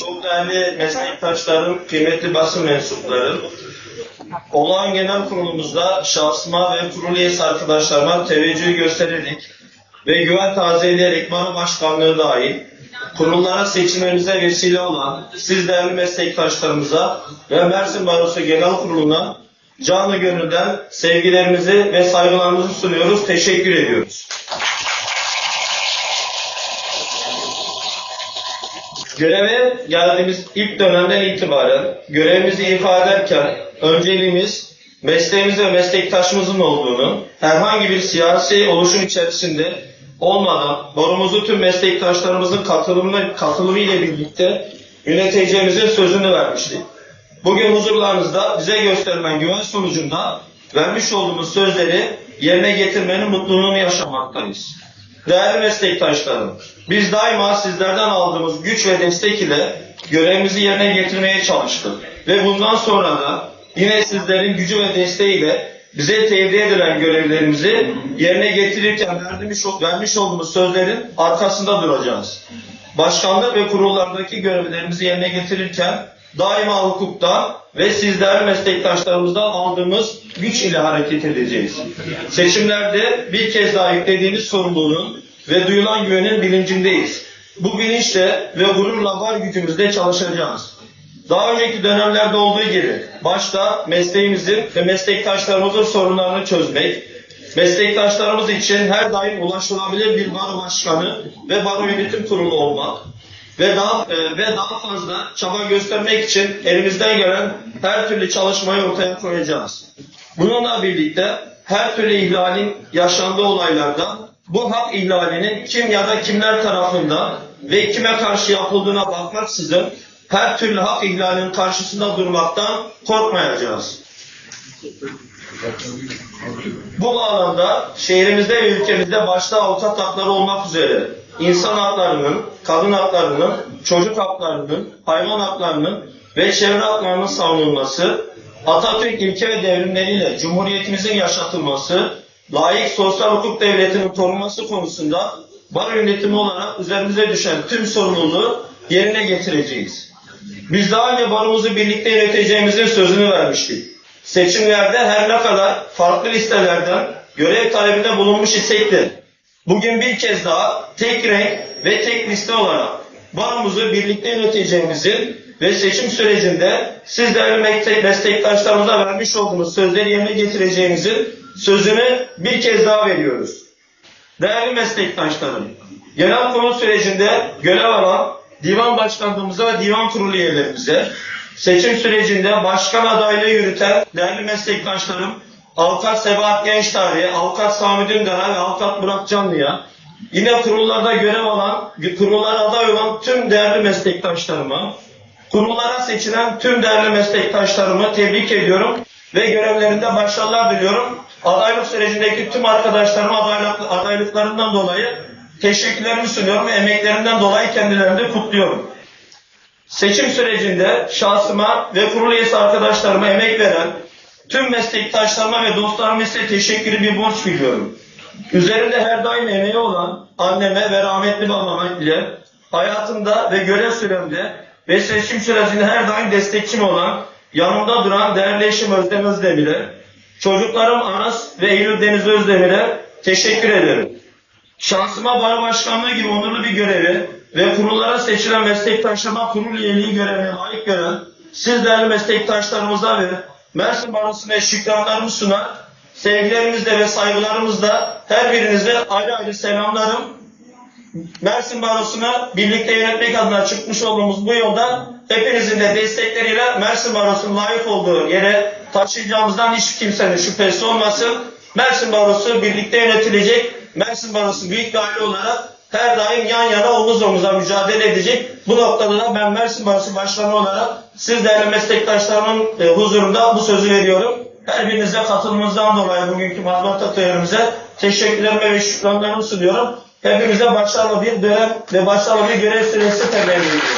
Çok değerli meslektaşlarım, kıymetli basın mensupları, olağan genel kurulumuzda şahsıma ve kurul üyesi arkadaşlarıma teveccüh göstererek ve güven tazeleyerek bana başkanlığı dahil kurullara seçilmemize vesile olan siz değerli meslektaşlarımıza ve Mersin Barosu Genel Kurulu'na canlı gönülden sevgilerimizi ve saygılarımızı sunuyoruz. Teşekkür ediyoruz. Göreve geldiğimiz ilk dönemden itibaren görevimizi ifade ederken önceliğimiz mesleğimiz ve meslektaşımızın olduğunu herhangi bir siyasi oluşum içerisinde olmadan barumuzu tüm meslektaşlarımızın katılımına, katılımı ile birlikte yöneteceğimizin sözünü vermiştik. Bugün huzurlarınızda bize gösterilen güven sonucunda vermiş olduğumuz sözleri yerine getirmenin mutluluğunu yaşamaktayız. Değerli meslektaşlarım, biz daima sizlerden aldığımız güç ve destek ile görevimizi yerine getirmeye çalıştık. Ve bundan sonra da yine sizlerin gücü ve desteğiyle bize tevdi edilen görevlerimizi yerine getirirken vermiş, vermiş olduğumuz sözlerin arkasında duracağız. Başkanlık ve kurullardaki görevlerimizi yerine getirirken daima hukuktan ve sizler meslektaşlarımızdan aldığımız güç ile hareket edeceğiz. Seçimlerde bir kez daha yüklediğiniz sorumluluğun ve duyulan güvenin bilincindeyiz. Bu bilinçle ve gururla var gücümüzle çalışacağız. Daha önceki dönemlerde olduğu gibi başta mesleğimizin ve meslektaşlarımızın sorunlarını çözmek, meslektaşlarımız için her daim ulaşılabilir bir baro başkanı ve baro yönetim kurulu olmak, ve daha e, ve daha fazla çaba göstermek için elimizden gelen her türlü çalışmayı ortaya koyacağız. Bununla birlikte her türlü ihlalin yaşandığı olaylarda bu hak ihlalinin kim ya da kimler tarafından ve kime karşı yapıldığına bakmaksızın her türlü hak ihlalinin karşısında durmaktan korkmayacağız. Bu bağlamda şehrimizde ve ülkemizde başta avukat hakları olmak üzere insan haklarının, kadın haklarının, çocuk haklarının, hayvan haklarının ve çevre haklarının savunulması, Atatürk ilke ve devrimleriyle Cumhuriyetimizin yaşatılması, layık sosyal hukuk devletinin korunması konusunda bar yönetimi olarak üzerimize düşen tüm sorumluluğu yerine getireceğiz. Biz daha önce barımızı birlikte yöneteceğimizin sözünü vermiştik. Seçimlerde her ne kadar farklı listelerden görev talebinde bulunmuş isek de bugün bir kez daha tek renk ve tek liste olarak baromuzu birlikte yöneteceğimizin ve seçim sürecinde siz değerli meslek- meslektaşlarımıza vermiş olduğumuz sözleri yerine getireceğimizin sözünü bir kez daha veriyoruz. Değerli meslektaşlarım, genel kurul sürecinde görev alan divan başkanlığımıza ve divan kurulu üyelerimize, seçim sürecinde başkan adaylığı yürüten değerli meslektaşlarım, Avukat Sebahat Gençtari, Avukat Sami Dündar ve Avukat Burak Canlı'ya, yine kurullarda görev alan, kurullara aday olan tüm değerli meslektaşlarıma, kurullara seçilen tüm değerli meslektaşlarımı tebrik ediyorum ve görevlerinde başarılar diliyorum. Adaylık sürecindeki tüm arkadaşlarıma adaylık, adaylıklarından dolayı teşekkürlerimi sunuyorum ve emeklerinden dolayı kendilerini de kutluyorum. Seçim sürecinde şahsıma ve kurul üyesi arkadaşlarıma emek veren tüm meslektaşlarıma ve dostlarıma ise teşekkürü bir borç biliyorum. Üzerimde her daim emeği olan anneme ve rahmetli babama ile hayatımda ve görev süremde ve seçim sürecinde her daim destekçim olan yanımda duran değerli eşim Özlem Özdemir'e, çocuklarım Aras ve Eylül Deniz Özdemir'e teşekkür ederim. Şahsıma baro başkanlığı gibi onurlu bir görevi ve kurullara seçilen meslektaşlarıma kurul üyeliği görevine layık gören siz değerli meslektaşlarımıza ve Mersin Barosu'na şükranlarımı sunar, sevgilerimizle ve saygılarımızla her birinize ayrı ayrı selamlarım. Mersin Barosu'na birlikte yönetmek adına çıkmış olduğumuz bu yolda hepinizin de destekleriyle Mersin Barosu'nun layık olduğu yere taşıyacağımızdan hiç kimsenin şüphesi olmasın. Mersin Barosu birlikte yönetilecek. Mersin Barosu büyük bir aile olarak her daim yan yana omuz omuza mücadele edecek. Bu noktada da ben Mersin Barosu Başkanı olarak siz değerli meslektaşlarımın e, huzurunda bu sözü veriyorum. Her birinize katılımınızdan dolayı bugünkü mazbata törenimize teşekkürlerimi ve şükranlarımı sunuyorum. Hepinize başarılı bir dönem ve başarılı bir görev süresi temenni ediyorum.